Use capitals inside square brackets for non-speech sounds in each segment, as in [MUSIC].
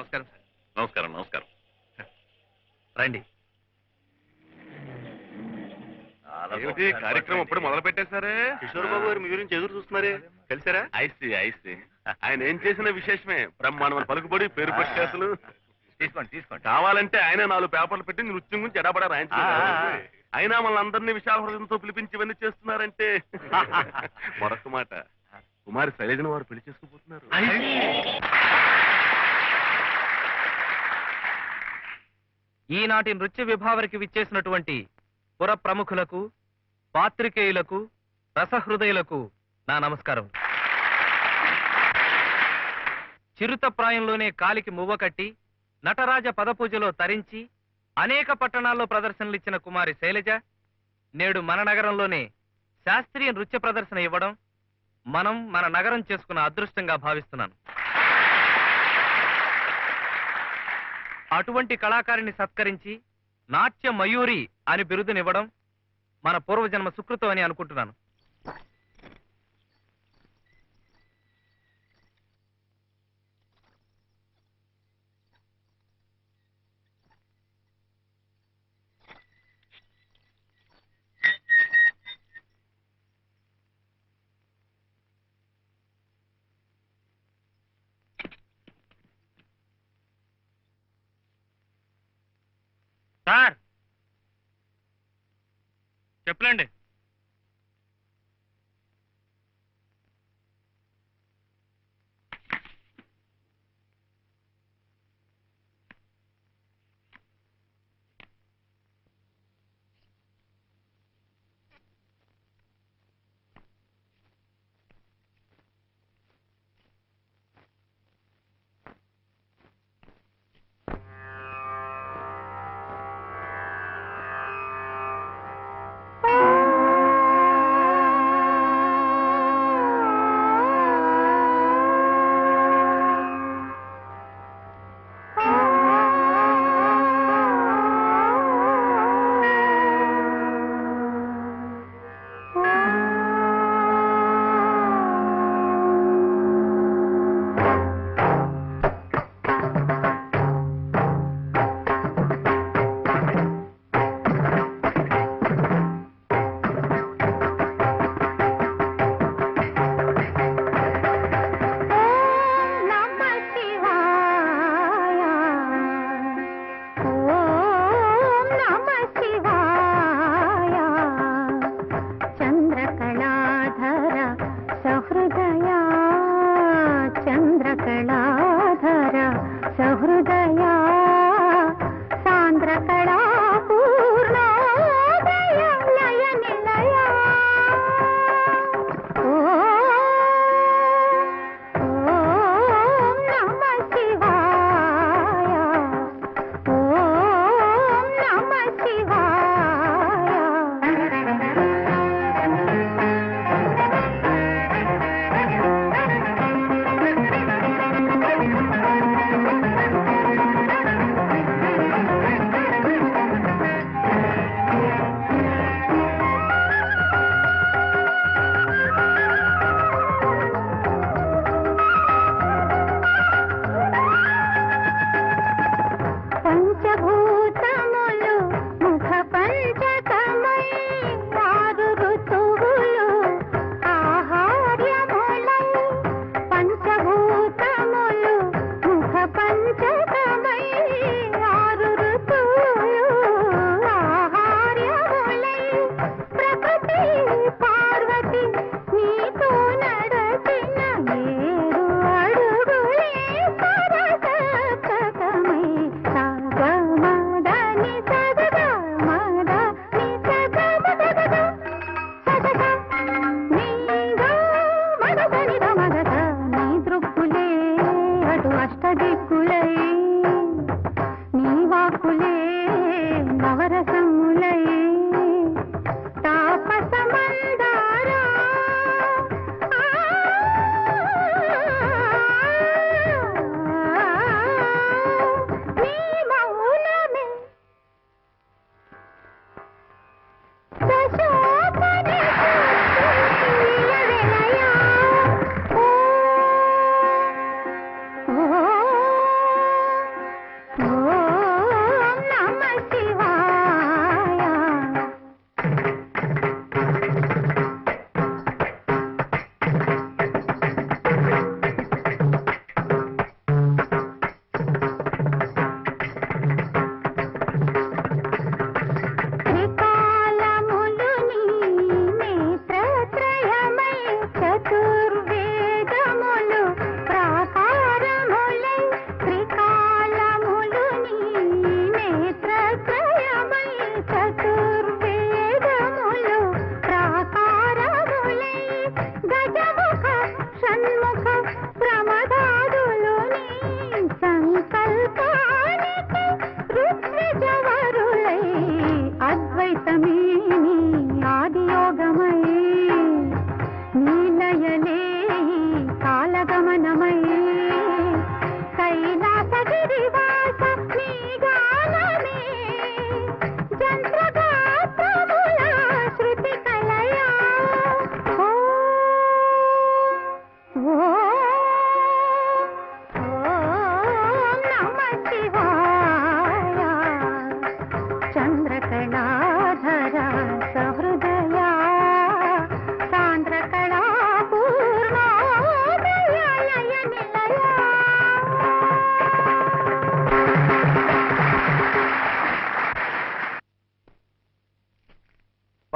నమస్కారం సార్. నమస్కారం నమస్కారం. రండి. ఏమిటి కార్యక్రమం ఇప్పుడు మొదలు పెట్టేశారే? కిషోర్ బాబు గారు మీ గురించి ఎదురు చూస్తున్నారే? కలిసారా ఐసి ఐసి ఆయన ఏం చేసిన విశేషమే? బ్రహ్మాండమైన పలుకుబడి పేరు ప్రఖ్యాతులు. తీసుకోండి తీసుకోండి. కావాలంటే ఆయన నాలుగు పేపర్లు పెట్టి నృత్యం గురించి ఎడబడా రాయించారు ఆ, ఆ, ఆ. అయినా మన అందరినీ విశాల హృదయంతో పిలిపించి ఇవన్నీ చేస్తున్నారంటే [LAUGHS] మరొక మాట. కుమారి శైలజను వారు పెళ్ళి చేసుకుపోతున్నారు ఈనాటి నృత్య విభావరికి విచ్చేసినటువంటి పుర ప్రముఖులకు పాత్రికేయులకు రసహృదయులకు నా నమస్కారం. చిరుత ప్రాయంలోనే కాలికి మువ్వ కట్టి నటరాజ పదపూజలో తరించి అనేక పట్టణాల్లో ప్రదర్శనలిచ్చిన కుమారి శైలజ నేడు మన నగరంలోనే శాస్త్రీయ నృత్య ప్రదర్శన ఇవ్వడం మనం మన నగరం చేసుకున్న అదృష్టంగా భావిస్తున్నాను. అటువంటి కళాకారిని సత్కరించి నాట్య మయూరి అని బిరుదునివ్వడం మన పూర్వజన్మ సుకృతం అని అనుకుంటున్నాను. సార్. చెప్పలేండి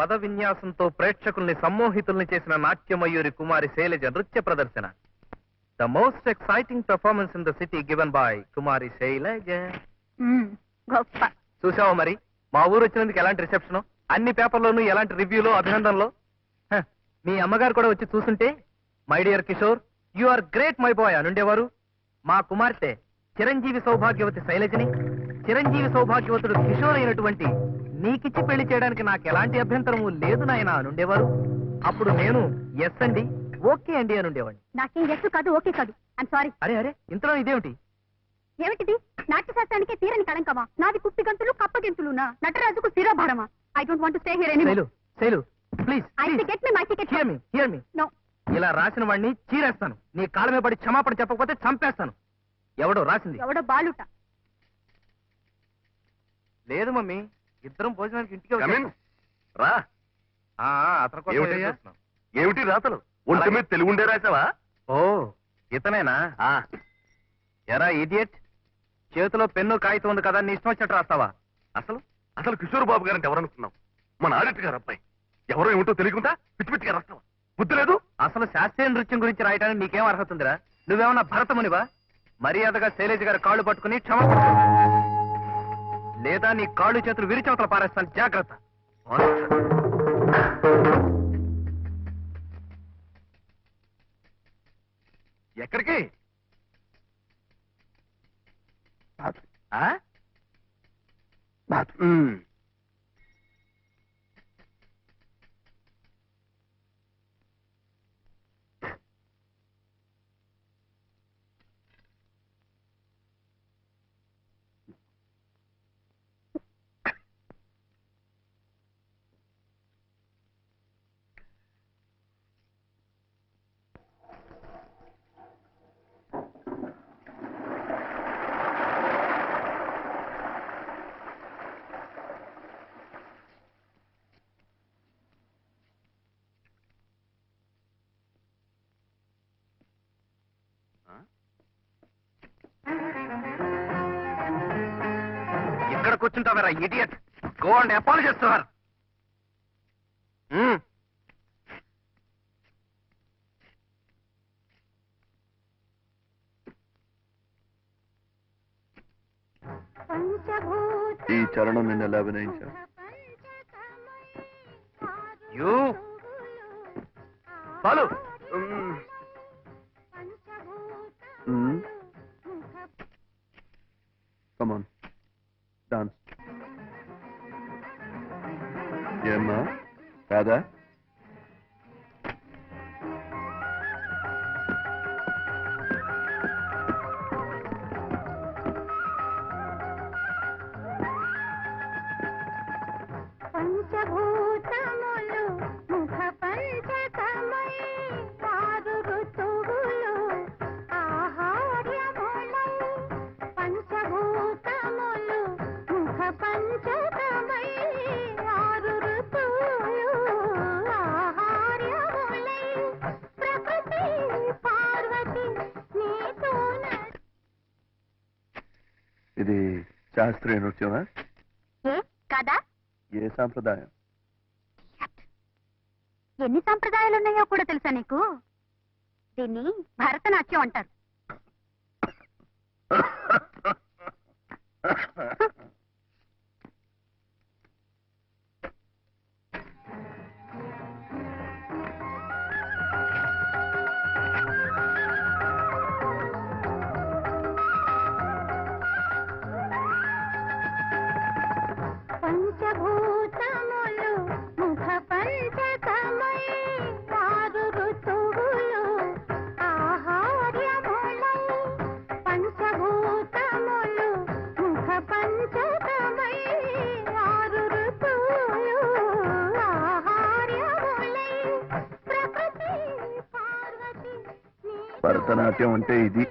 పద విన్యాసంతో ప్రేక్షకుల్ని సమ్మోహితుల్ని చేసిన నాట్యమయూరి కుమారి శైలజ నృత్య ప్రదర్శన. The most exciting performance in the city given by Kumari Shailaja. గొప్ప. చూసావా మరి? మా ఊరు వచ్చినందుకు ఎలాంటి రిసెప్షన్ అన్ని పేపర్లోనూ ఎలాంటి రివ్యూలో అభినందనలో? మీ అమ్మగారు కూడా వచ్చి చూస్తుంటే my dear Kishore you are great my boy అనుండేవారు. మా కుమార్తె చిరంజీవి సౌభాగ్యవతి శైలజని చిరంజీవి సౌభాగ్యవతుడు కిషోర్ అయినటువంటి నీకిచ్చి పెళ్ళి చేయడానికి నాకు ఎలాంటి అభ్యంతరము లేదు నాయన అనుండేవారు. అప్పుడు నేను ఎస్ అండి ఓకే అండి అనుండేవాడిని నాకేం ఎస్ కాదు ఓకే కాదు. ఐమ్ సారీ అరే అరే ఇంతలో ఇదేమిటి? ఏమిటిది? నాట్యశాస్త్రానికి తీరని కళంకమా? నాది కుప్పి గంతులు కప్పగెంతులునా? నటరాజుకు శిరోభారమా? I don't want stay here any Shailu Shailu please I get me my ticket here me here me no ఇలా రాసిన వాడిని చీరేస్తాను. నీ కాళ్ళ మీద పడి క్షమాపణ చెప్పకపోతే చంపేస్తాను. ఎవడో రాసింది. ఎవడో బాలుట. లేదు మమ్మీ. ఇద్దరం భోజనానికి ఇంటికి. రా. అతని కోసం ఏమిటి? ఎదురు చూస్తున్నాం. ఏమిటి రాతలు ఒంటి మీద తెలుగు ఉండే రాసావా? ఓ ఇతనేనా? ఆ, ఎరా ఇడియట్. చేతిలో పెన్ను కాగితం ఉంది కదా నీ ఇష్టం వచ్చినట్టు రాస్తావా? అసలు? అసలు కిషోర్ బాబు గారంటే ఎవరనుకున్నావు? మన ఆడిట్ గారు అబ్బాయి. ఎవరో ఏమిటో తెలియకుండా పిచ్చి పిచ్చిగా రాస్తావా? బుద్ధి లేదు? అసలు శాస్త్రీయ నృత్యం గురించి రాయడానికి నీకేం అర్హత ఉందిరా? నువ్వేమన్నా భరతమునివా? మర్యాదగా శైలేజ గారి కాళ్ళు పట్టుకుని క్షమాపణ. లేదా నీ కాళ్ళు చేతులు విరిచవతలు పారేస్తాను. జాగ్రత్త. ఎక్కడికి? ఆ? కూర్చుంటావరా idiot go and apologise to her ఈ చరణం నిన్న ఎలా అభినయించావు యూ బాలు ఇది శాస్త్రీయ నృత్యమా? ఏ కదా? ఏ సాంప్రదాయం? ఎన్ని సంప్రదాయాలు ఉన్నాయో కూడా తెలుసా నీకు? దీన్ని భరతనాట్యం అంటారు. భరతనాట్యం అంటే ఇది.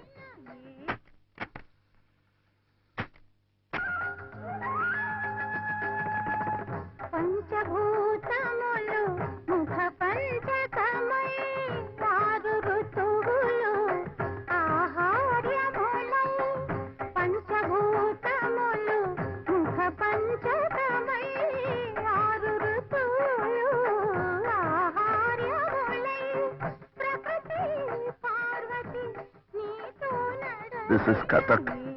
this is Katak.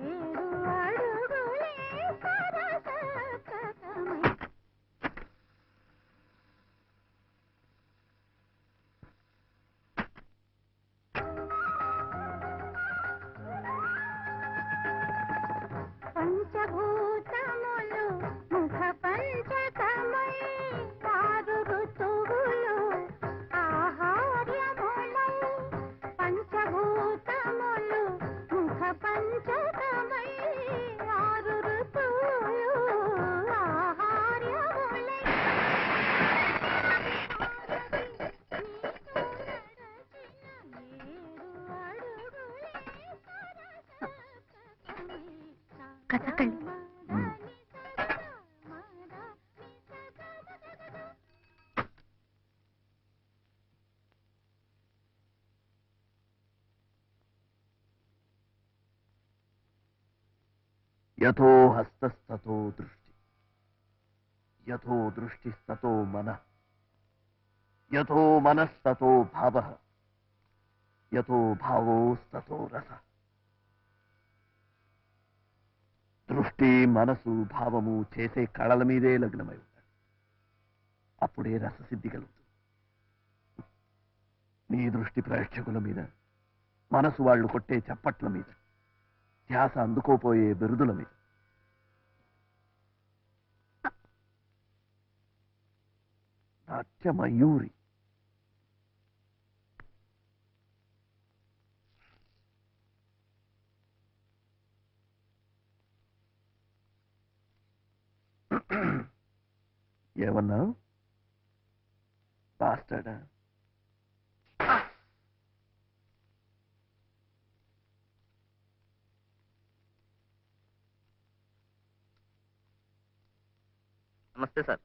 కథకళి యథో హస్తస్తతో దృష్టి యథో దృష్టిస్తతో మన యథో మనస్తతో భావ యథో భావోస్తతో రస దృష్టి మనసు భావము చేసే కళల మీదే లగ్నమై ఉంటాడు. అప్పుడే రససిద్ధి కలుగుతుంది. నీ దృష్టి ప్రేక్షకుల మీద మనసు వాళ్ళు కొట్టే చప్పట్ల మీద ధ్యాస అందుకోపోయే బిరుదుల మీద. నాట్యమయూరి ఏమన్నా? బాస్టాడా నమస్తే సార్.